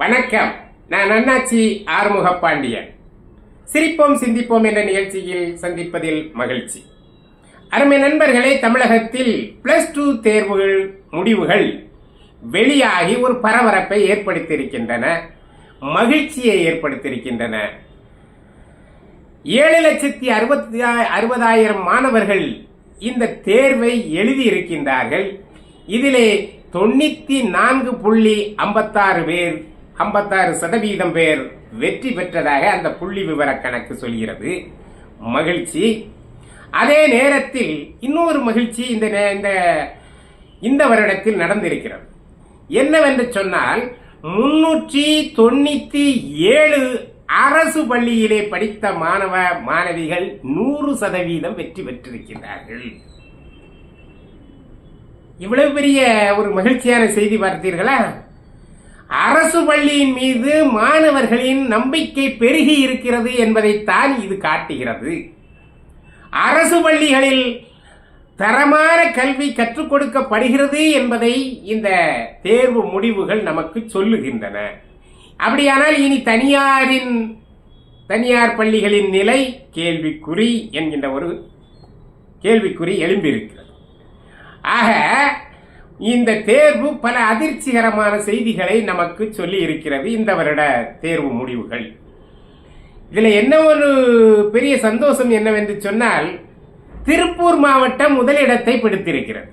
வணக்கம். நான் அண்ணாச்சி ஆறுமுக பாண்டியன் சிரிப்போம் சிந்திப்போம் என்ற நிகழ்ச்சியில் சந்திப்பதில் மகிழ்ச்சி. அருமை நண்பர்களே தமிழகத்தில் பிளஸ் டூ தேர்வுகள் முடிவுகள் வெளியாகி ஒரு பரபரப்பை ஏற்படுத்தியிருக்கின்றன மகிழ்ச்சியை ஏற்படுத்தியிருக்கின்றன. ஏழு லட்சத்தி அறுபத்தி அறுபதாயிரம் மாணவர்கள் இந்த தேர்வை எழுதியிருக்கின்றார்கள். இதிலே தொண்ணூற்றி நான்கு புள்ளி ஐம்பத்தாறு பேர் ஐம்பத்தாறு சதவீதம் பேர் வெற்றி பெற்றதாக அந்த புள்ளி விவர கணக்கு சொல்கிறது. மகிழ்ச்சி. அதே நேரத்தில் இன்னொரு மகிழ்ச்சி இந்த இந்த இந்த வருடத்தில் நடந்திருக்கிறது. என்னவென்று சொன்னால் முன்னூற்றி தொண்ணூற்றி ஏழு அரசு பள்ளியிலே படித்த மாணவ மாணவிகள் நூறு சதவீதம் வெற்றி பெற்றிருக்கிறார்கள் இவ்வளவு பெரிய ஒரு மகிழ்ச்சியான செய்தி பார்த்தீர்களா? அரசு பள்ளியின் மீது மாணவர்களின் நம்பிக்கை பெருகி இருக்கிறது என்பதைத்தான் இது காட்டுகிறது. அரசு பள்ளிகளில் தரமான கல்வி கற்றுக் கொடுக்கப்படுகிறது என்பதை இந்த தேர்வு முடிவுகள் நமக்கு சொல்லுகின்றன. அப்படியானால் இனி தனியாரின் தனியார் பள்ளிகளின் நிலை கேள்விக்குறி என்கின்ற ஒரு கேள்விக்குறி எழும்பியிருக்கிறது. ஆக இந்த தேர்வு பல அதிர்ச்சிகரமான செய்திகளை நமக்கு சொல்லி இருக்கிறது இந்த வருட தேர்வு முடிவுகள். இதில் என்ன ஒரு பெரிய சந்தோஷம் என்னவென்று சொன்னால் திருப்பூர் மாவட்டம் முதலிடத்தை பிடித்திருக்கிறது.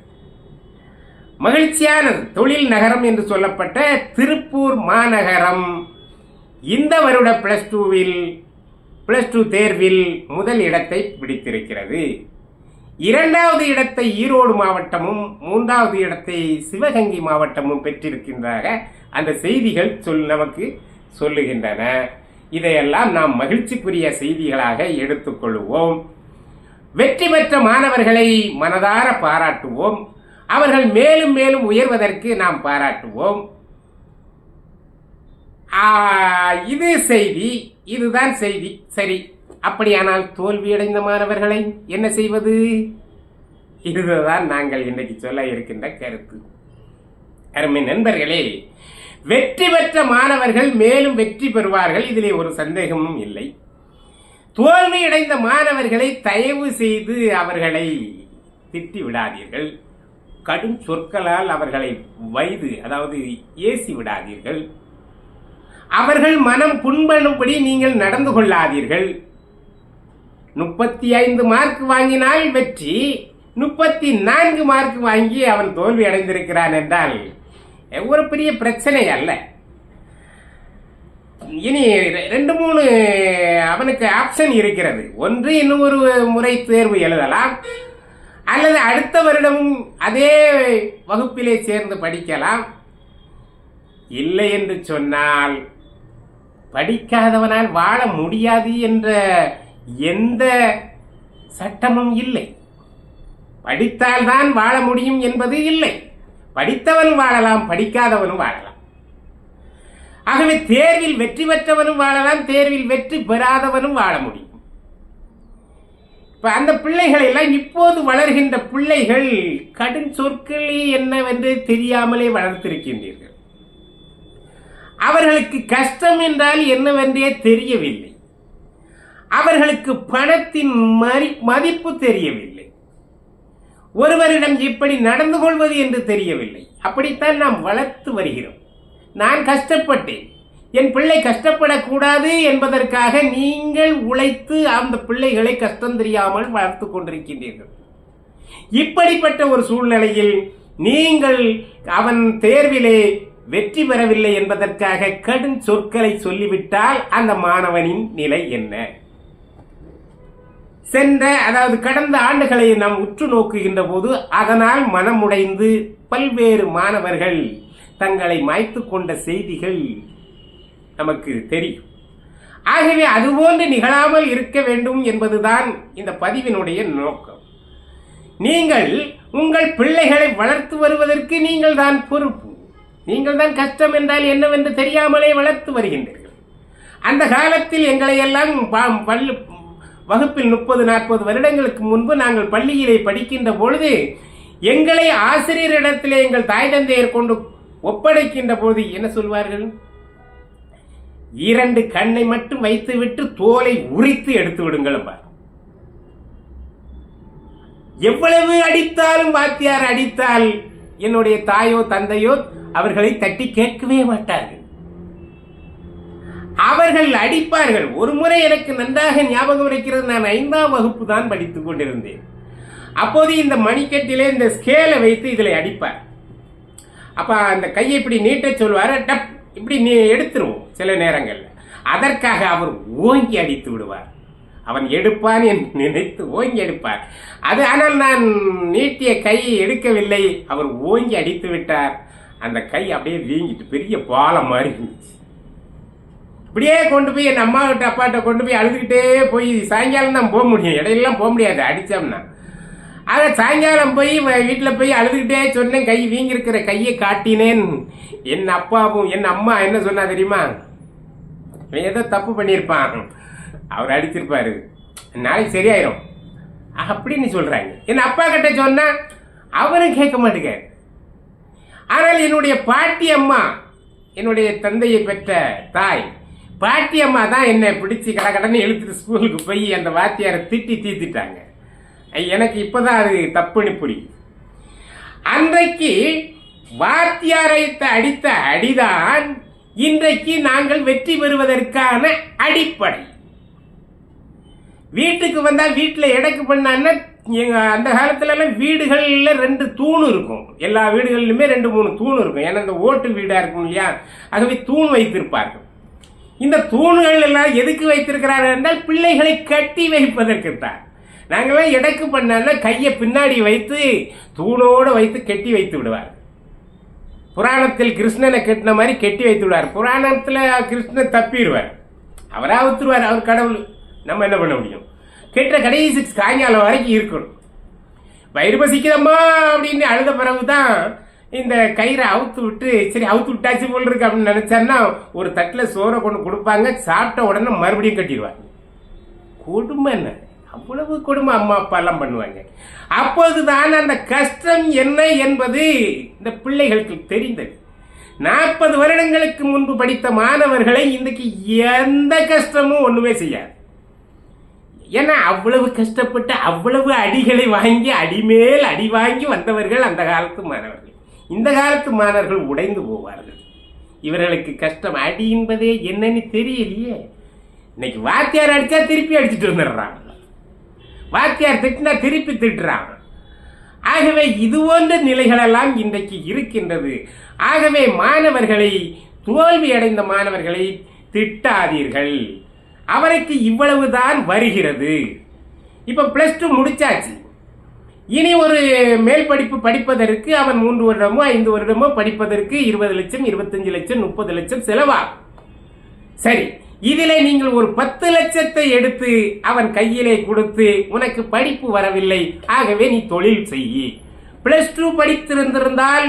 மகிழ்ச்சியானது தொழில் நகரம் என்று சொல்லப்பட்ட திருப்பூர் மாநகரம் இந்த வருட பிளஸ் டூவில் பிளஸ் டூ தேர்வில் முதல் இடத்தை பிடித்திருக்கிறது. இரண்டாவது இடத்தை ஈரோடு மாவட்டமும் மூன்றாவது இடத்தை சிவகங்கை மாவட்டமும் பெற்றிருக்கின்றன அந்த செய்திகள் சொல் நமக்கு சொல்லுகின்றன. இதையெல்லாம் நாம் மகிழ்ச்சிக்குரிய செய்திகளாக எடுத்துக்கொள்வோம் வெற்றி பெற்ற மாணவர்களை மனதார பாராட்டுவோம். அவர்கள் மேலும் மேலும் உயர்வதற்கு நாம் பாராட்டுவோம். இது செய்தி இதுதான் செய்தி. சரி அப்படியானால் தோல்வியடைந்த மாணவர்களை என்ன செய்வது? இதுதான் நாங்கள் இன்றைக்கு சொல்ல இருக்கின்ற கருத்து. அருமை நண்பர்களே வெற்றி பெற்ற மாணவர்கள் மேலும் வெற்றி பெறுவார்கள் இதிலே ஒரு சந்தேகமும் இல்லை. தோல்வியடைந்த மாணவர்களை தயவு செய்து அவர்களை திட்டி விடாதீர்கள். கடும் சொற்களால் அவர்களை வைது அதாவது ஏசி விடாதீர்கள். அவர்கள் மனம் புண்படும்படி நீங்கள் நடந்து கொள்ளாதீர்கள். முப்பத்தி ஐந்து மார்க் வாங்கினால் வெற்றி. முப்பத்தி நான்கு மார்க் வாங்கி அவன் தோல்வி அடைந்திருக்கிறான் என்றால் ஒரு பெரிய பிரச்சனை அல்ல. இனி ரெ- ரெண்டு மூணு அவனுக்கு ஆப்ஷன் இருக்கிறது. ஒன்று இன்னும் ஒரு முறை தேர்வு எழுதலாம். அல்லது அடுத்த வருடமும் அதே வகுப்பிலே சேர்ந்து படிக்கலாம். இல்லை என்று சொன்னால் படிக்காதவனால் வாழ முடியாது என்ற எந்த சட்டமும் இல்லை. படித்தால்தான் வாழ முடியும் என்பது இல்லை. படித்தவன் வாழலாம் படிக்காதவனும் வாழலாம். ஆகவே தேர்வில் வெற்றி பெற்றவனும் வாழலாம் தேர்வில் வெற்றி பெறாதவனும் வாழ முடியும். இப்ப அந்த பிள்ளைகள் எல்லாம் இப்போது வளர்கின்ற பிள்ளைகள் கடும் சொற்களே என்னவென்று தெரியாமலே வளர்த்திருக்கின்றீர்கள். அவர்களுக்கு கஷ்டம் என்றால் என்னவென்றே தெரியவில்லை. அவர்களுக்கு பணத்தின் மறி மதிப்பு தெரியவில்லை. ஒருவரிடம் இப்படி நடந்து கொள்வது என்று தெரியவில்லை. அப்படித்தான் நாம் வளர்த்து வருகிறோம். நான் கஷ்டப்பட்டேன். என் பிள்ளை கஷ்டப்படக்கூடாது என்பதற்காக நீங்கள் உழைத்து அந்த பிள்ளைகளை கஷ்டம் தெரியாமல் வளர்த்து கொண்டிருக்கின்றீர்கள். இப்படிப்பட்ட ஒரு சூழ்நிலையில் நீங்கள் அவன் தேர்விலே வெற்றி பெறவில்லை என்பதற்காக கடும் சொற்களை சொல்லிவிட்டால் அந்த மாணவனின் நிலை என்ன? சென்ற அதாவது கடந்த ஆண்டுகளை நாம் உற்று நோக்குகின்ற போது அதனால் மனமுடைந்து பல்வேறு மாணவர்கள் தங்களை மாய்த்து கொண்ட செய்திகள் நமக்கு தெரியும். ஆகவே அதுபோன்று நிகழாமல் இருக்க வேண்டும் என்பதுதான் இந்த பதிவினுடைய நோக்கம். நீங்கள் உங்கள் பிள்ளைகளை வளர்த்து வருவதற்கு நீங்கள் தான் பொறுப்பு. நீங்கள் தான் கஷ்டம் என்றால் என்னவென்று தெரியாமலே வளர்த்து வருகின்றீர்கள். அந்த காலத்தில் எங்களை எல்லாம் ப- பள்ளி வகுப்பில் முப்பது நாற்பது வருடங்களுக்கு முன்பு நாங்கள் பள்ளியிலே படிக்கின்ற பொழுது எங்களை ஆசிரியரிடத்திலே எங்கள் தாய் தந்தையர் கொண்டு ஒப்படைக்கின்ற பொழுது என்ன சொல்வார்கள்? இரண்டு கண்ணை மட்டும் வைத்துவிட்டு தோலை உரித்து எடுத்து விடுங்கள் எவ்வளவு அடித்தாலும் வாத்தியார் அடித்தால் என்னுடைய தாயோ தந்தையோ அவர்களை தட்டி கேட்கவே மாட்டார்கள். அவர்கள் அடிப்பார்கள். ஒரு முறை எனக்கு நன்றாக ஞாபகம் இருக்கிறது. நான் ஐந்தாம் வகுப்பு தான் படித்துக் கொண்டிருந்தேன். அப்போது இந்த மணிக்கட்டிலே இந்த ஸ்கேலை வைத்து இதில் அடிப்பார். அப்ப அந்த கையை இப்படி நீட்ட சொல்வார். டப் இப்படி நீ எடுத்துருவோம் சில நேரங்களில். அதற்காக அவர் ஓங்கி அடித்து விடுவார். அவன் எடுப்பான் என்று நினைத்து ஓங்கி எடுப்பார் அது ஆனால் நான் நீட்டிய கையை எடுக்கவில்லை. அவர் ஓங்கி அடித்து விட்டார். அந்த கை அப்படியே வீங்கிட்டு பெரிய பாலம் மாதிரி இருந்துச்சு. இப்படியே கொண்டு போய் என் அம்மா கிட்ட அப்பாட்ட கொண்டு போய் அழுதுகிட்டே போய் சாயங்காலம் தான் போக முடியும். இடையிலலாம் போக முடியாது அடித்தோம்னா ஆக சாயங்காலம் போய் வீட்டில் போய் அழுதுகிட்டே சொன்னேன் கை வீங்கிருக்கிற கையை காட்டினேன். என் அப்பாவும் என் அம்மா என்ன சொன்னா தெரியுமா? இவன் ஏதோ தப்பு பண்ணியிருப்பான். அவர் அடிச்சிருப்பாரு. நாளைக்கு சரியாயிரும். அப்படின்னு சொல்கிறாங்க என் அப்பா கிட்ட சொன்னால் அவரும் கேட்க மாட்டேங்கார் ஆனால் என்னுடைய பாட்டி அம்மா என்னுடைய தந்தையை பெற்ற தாய் பாட்டி அம்மா தான் என்னை பிடிச்சி கடகடன்னு எழுத்துட்டு ஸ்கூலுக்கு போய் அந்த வாத்தியாரை திட்டி தீர்த்திட்டாங்க. எனக்கு இப்போதான் அது தப்புன்னு புரியுது. அன்றைக்கு வாத்தியாரை அடித்த அடிதான் இன்றைக்கு நாங்கள் வெற்றி பெறுவதற்கான அடிப்படை. வீட்டுக்கு வந்தால் வீட்டில் எடைக்கு பண்ணான்னா எங்கள் அந்த காலத்துலலாம் வீடுகளில் ரெண்டு தூண் இருக்கும். எல்லா வீடுகளிலுமே ரெண்டு மூணு தூண் இருக்கும். ஏன்னா இந்த ஓட்டு வீடாக இருக்கும் இல்லையா? ஆகவே தூண் வைத்திருப்பார்கள். இந்த தூண்கள் எல்லாம் எதுக்கு வைத்திருக்கிறார்கள் என்றால் பிள்ளைகளை கட்டி வைப்பதற்கு தான் நாங்களாம் எடக்கு பண்ணான்னா கையை பின்னாடி வைத்து தூணோடு வைத்து கெட்டி வைத்து விடுவார். புராணத்தில் கிருஷ்ணனை கட்டின மாதிரி கட்டி வைத்து விடுவார். புராணத்தில் கிருஷ்ணன் தப்பிடுவார். அவராக ஒத்துருவார் அவர் கடவுள். நம்ம என்ன பண்ண முடியும்? கெட்ட கடைசி சாயங்காலம் வரைக்கும் இருக்கணும். வயிறு பசிக்கிறம்மா அப்படின்னு அழுத பிறகு தான் இந்த கயிறை அவுத்து விட்டு சரி அவுத்து விட்டாச்சு போல் இருக்கு அப்படின்னு நினைச்சாருன்னா ஒரு தட்டில் சோறை கொண்டு கொடுப்பாங்க சாப்பிட்ட உடனே மறுபடியும் கட்டிடுவாங்க கொடுமை என்ன? அவ்வளவு கொடுமை அம்மா அப்பா எல்லாம் பண்ணுவாங்க. அப்போதுதான் அந்த கஷ்டம் என்ன என்பது இந்த பிள்ளைகளுக்கு தெரிந்தது. நாற்பது வருடங்களுக்கு முன்பு படித்த மாணவர்களை இன்றைக்கு எந்த கஷ்டமும் ஒன்றுமே செய்யாது. ஏன்னா அவ்வளவு கஷ்டப்பட்டு அவ்வளவு அடிகளை வாங்கி அடிமேல் அடி வாங்கி வந்தவர்கள் அந்த காலத்து மாணவர்கள். இந்த காலத்து மாணவர்கள் உடைந்து போவார்கள். இவர்களுக்கு கஷ்டம் அடி என்பதே என்னன்னு தெரியலையே. இன்னைக்கு வாத்தியார் அடித்தா திருப்பி அடிச்சுட்டு வந்துடுறாங்க. வாத்தியார் திட்டினா திருப்பி திட்டுறாங்க. ஆகவே இது போன்ற நிலைகளெல்லாம் இன்றைக்கு இருக்கின்றது. ஆகவே மாணவர்களை தோல்வி அடைந்த மாணவர்களை திட்டாதீர்கள். அவருக்கு இவ்வளவுதான் வருகிறது. இப்போ ப்ளஸ் டூ முடிச்சாச்சு. இனி ஒரு மேல் படிப்பு படிப்பதற்கு அவன் மூன்று வருடமோ ஐந்து வருடமோ படிப்பதற்கு இருபது லட்சம் இருபத்தஞ்சு லட்சம் முப்பது லட்சம் செலவாகும். சரி இதிலே நீங்கள் ஒரு பத்து லட்சத்தை எடுத்து அவன் கையிலே கொடுத்து உனக்கு படிப்பு வரவில்லை ஆகவே நீ தொழில் செய்யி. பிளஸ் டூ படித்திருந்திருந்தால்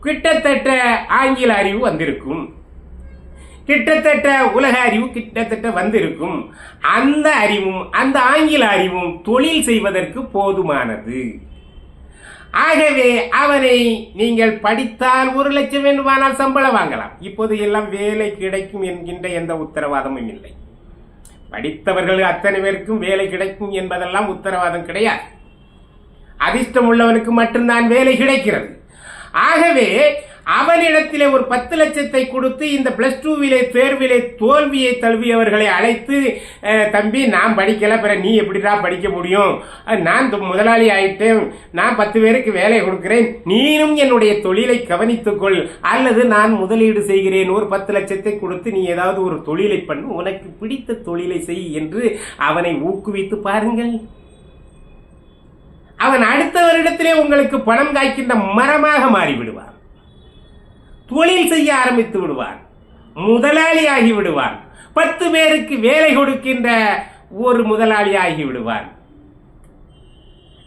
கிட்டத்தட்ட ஆங்கில அறிவு வந்திருக்கும். கிட்டத்தட்ட உலக அறிவு கிட்டத்தட்ட வந்திருக்கும். அந்த அறிவும் அந்த ஆங்கில அறிவும் தொழில் செய்வதற்கு போதுமானது. ஆகவே அவனை நீங்கள் படித்தால் ஒரு லட்சம் வேண்டுமானால் சம்பளம் வாங்கலாம். இப்போது எல்லாம் வேலை கிடைக்கும் என்கின்ற எந்த உத்தரவாதமும் இல்லை. படித்தவர்கள் அத்தனை பேருக்கும் வேலை கிடைக்கும் என்பதெல்லாம் உத்தரவாதம் கிடையாது. அதிர்ஷ்டம் உள்ளவனுக்கு மட்டும்தான் வேலை கிடைக்கிறது. ஆகவே அவனிடத்திலே ஒரு பத்து லட்சத்தை கொடுத்து இந்த பிளஸ் டூவிலே தேர்விலே தோல்வியை தழுவியவர்களை அழைத்து தம்பி நான் படிக்கல பிற நீ எப்படிடா படிக்க முடியும்? நான் முதலாளி ஆயிட்டேன். நான் பத்து பேருக்கு வேலை கொடுக்கிறேன். நீனும் என்னுடைய தொழிலை கவனித்துக்கொள். அல்லது நான் முதலீடு செய்கிறேன். ஒரு பத்து லட்சத்தை கொடுத்து நீ ஏதாவது ஒரு தொழிலை பண்ணு. உனக்கு பிடித்த தொழிலை செய் என்று அவனை ஊக்குவித்து பாருங்கள். அவன் அடுத்த வருடத்திலே உங்களுக்கு பணம் காய்க்கின்ற மரமாக மாறிவிடுவான். தொழில் செய்ய ஆரம்பித்து விடுவார் முதலாளி ஆகி விடுவார் பத்து பேருக்கு வேலை கொடுக்கின்ற ஒரு முதலாளி ஆகி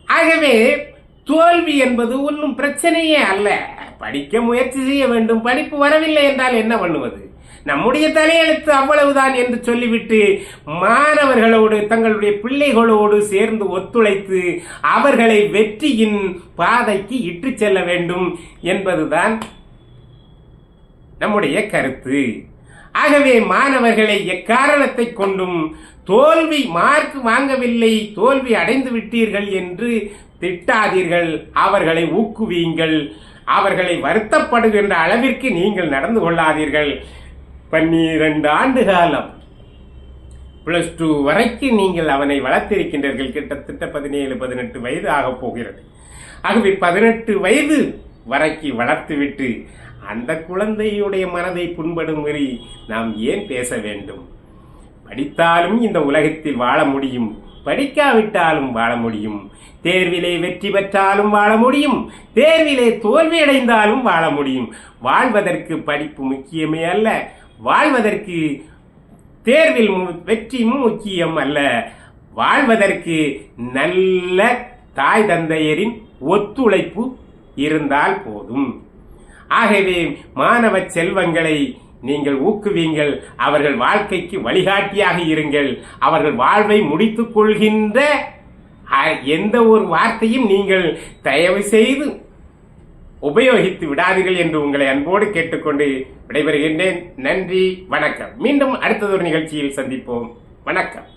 ஆகவே தோல்வி என்பது ஒன்றும் பிரச்சனையே அல்ல. படிக்க முயற்சி செய்ய வேண்டும். படிப்பு வரவில்லை என்றால் என்ன பண்ணுவது? நம்முடைய தலையெழுத்து அவ்வளவுதான் என்று சொல்லிவிட்டு மாணவர்களோடு தங்களுடைய பிள்ளைகளோடு சேர்ந்து ஒத்துழைத்து அவர்களை வெற்றியின் பாதைக்கு இட்டு செல்ல வேண்டும் என்பதுதான் நம்முடைய கருத்து. ஆகவே மாணவர்களை எக்காரணத்தை கொண்டும் தோல்வி மார்க் வாங்கவில்லை தோல்வி அடைந்து விட்டீர்கள் என்று திட்டாதீர்கள். அவர்களை ஊக்குவியுங்கள். அவர்களை வருத்தப்படுகின்ற அளவிற்கு நீங்கள் நடந்து கொள்ளாதீர்கள். பன்னிரண்டு ஆண்டு காலம் பிளஸ் டூ வரைக்கும் நீங்கள் அவனை வளர்த்திருக்கின்றீர்கள். கிட்டத்தட்ட பதினேழு பதினெட்டு வயது ஆகப் போகிறது. ஆகவே பதினெட்டு வயது வரைக்கு வளர்த்துவிட்டு அந்த குழந்தையுடைய மனதை புண்படும்படி நாம் ஏன் பேச வேண்டும்? படித்தாலும் இந்த உலகத்தில் வாழ முடியும். படிக்காவிட்டாலும் வாழ முடியும். தேர்விலே வெற்றி பெற்றாலும் வாழ முடியும். தேர்விலே தோல்வி அடைந்தாலும் வாழ முடியும். வாழ்வதற்கு படிப்பு முக்கியமே அல்ல. வாழ்வதற்கு தேர்வில் மு- வெற்றியும் முக்கியம் அல்ல. வாழ்வதற்கு நல்ல தாய் தந்தையரின் ஒத்துழைப்பு இருந்தால் போதும். ஆகவே மாணவ செல்வங்களை நீங்கள் ஊக்குவீங்கள். அவர்கள் வாழ்க்கைக்கு வழிகாட்டியாக இருங்கள். அவர்கள் வாழ்வை முடித்துக் கொள்கின்ற எந்த ஒரு வார்த்தையும் நீங்கள் தயவு செய்து உபயோகித்து விடாதீர்கள் என்று உங்களை அன்போடு கேட்டுக்கொண்டு விடைபெறுகின்றேன். நன்றி வணக்கம். மீண்டும் அடுத்ததொரு நிகழ்ச்சியில் சந்திப்போம். வணக்கம்.